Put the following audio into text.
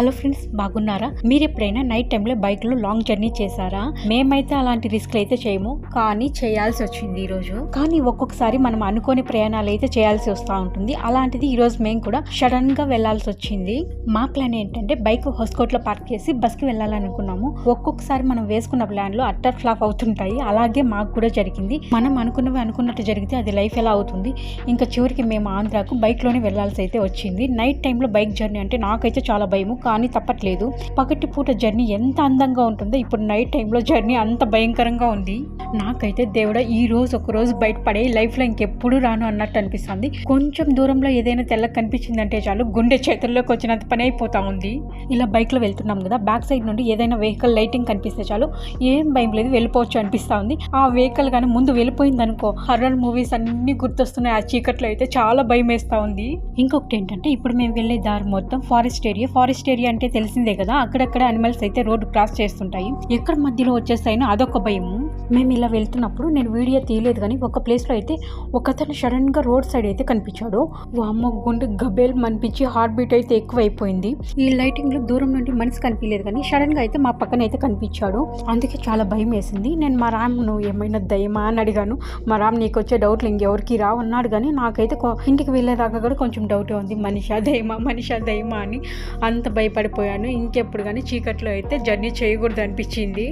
Hello friends బాగున్నారా? మీరు ఎప్పుడైనా నైట్ టైంలో బైక్లో లాంగ్ జర్నీ చేశారా? మేమైతే అలాంటి రిస్క్లు అయితే చేయము. కానీ చేయాల్సి వచ్చింది ఈరోజు. కానీ ఒక్కొక్కసారి మనం అనుకోని ప్రయాణాలు అయితే చేయాల్సి వస్తూ ఉంటుంది. అలాంటిది ఈరోజు మేము కూడా సడన్గా వెళ్ళాల్సి వచ్చింది. మా ప్లాన్ ఏంటంటే బైక్ హౌస్కోట్లో పార్క్ చేసి బస్కి వెళ్ళాలనుకున్నాము. ఒక్కొక్కసారి మనం వేసుకున్న ప్లాన్లు అట్టర్ ఫ్లాప్ అవుతుంటాయి. అలాగే మాకు కూడా జరిగింది. మనం అనుకున్నవి అనుకున్నట్టు జరిగితే అది లైఫ్ ఎలా అవుతుంది? ఇంకా చివరికి మేము ఆంధ్రాకు బైక్లోనే వెళ్ళాల్సి అయితే వచ్చింది. నైట్ టైంలో బైక్ జర్నీ అంటే నాకైతే చాలా భయము. కానీ తప్పట్లేదు. పగటి పూట జర్నీ ఎంత అందంగా ఉంటుందో ఇప్పుడు నైట్ టైంలో జర్నీ అంత భయంకరంగా ఉంది. నాకైతే దేవుడా ఈ రోజు ఒక రోజు బయట పడే లైఫ్లో ఇంకెప్పుడు రాను అన్నట్టు అనిపిస్తుంది. కొంచెం దూరంలో ఏదైనా తెల్ల కనిపించిందంటే చాలు గుండె చేతుల్లోకి వచ్చినంత పని అయిపోతా ఉంది. ఇలా బైక్లో వెళ్తున్నాం కదా బ్యాక్ సైడ్ నుండి ఏదైనా వెహికల్ లైటింగ్ కనిపిస్తే చాలు ఏం భయం లేదు వెళ్ళిపోవచ్చు అనిపిస్తా ఉంది. ఆ వెహికల్ కానీ ముందు వెళ్ళిపోయింది అనుకో హర్రర్ మూవీస్ అన్ని గుర్తొస్తున్నాయి ఆ చీకట్లో అయితే చాలా భయం వేస్తూ ఉంది. ఇంకొకటి ఏంటంటే ఇప్పుడు మేము వెళ్ళే దారి మొత్తం ఫారెస్ట్ ఏరియా ఫారెస్ట్ ఏరియా అంటే తెలిసిందే కదా అక్కడక్కడ అనిమల్స్ అయితే రోడ్డు క్రాస్ చేస్తుంటాయి. ఎక్కడ మధ్యలో వచ్చేస్తాయినా అదొక భయము. మేము ఇలా వెళ్తున్నప్పుడు నేను వీడియో తీయలేదు కానీ ఒక ప్లేస్లో అయితే ఒకతను సడన్గా రోడ్ సైడ్ అయితే కనిపించాడు. అమ్మ గుండె గబేల్ మనిపించి హార్ట్ బీట్ అయితే ఎక్కువైపోయింది. ఈ లైటింగ్లో దూరం నుండి మనిషి కనిపించలేదు కానీ సడన్గా అయితే మా పక్కన అయితే కనిపించాడు. అందుకే చాలా భయం వేసింది. నేను మా రామ్ను నువ్వు ఏమైనా దయమా అని అడిగాను. మా రామ్ నీకు వచ్చే డౌట్లు ఇంకెవరికి రావు అన్నాడు కానీ నాకైతే ఇంటికి వెళ్ళేదాకా కూడా కొంచెం డౌట్ ఉంది. మనిషా దయమా మనిషా దయమా అని అంత భయపడిపోయాను. ఇంకెప్పుడు కానీ చీకట్లో అయితే జర్నీ చేయకూడదు అనిపించింది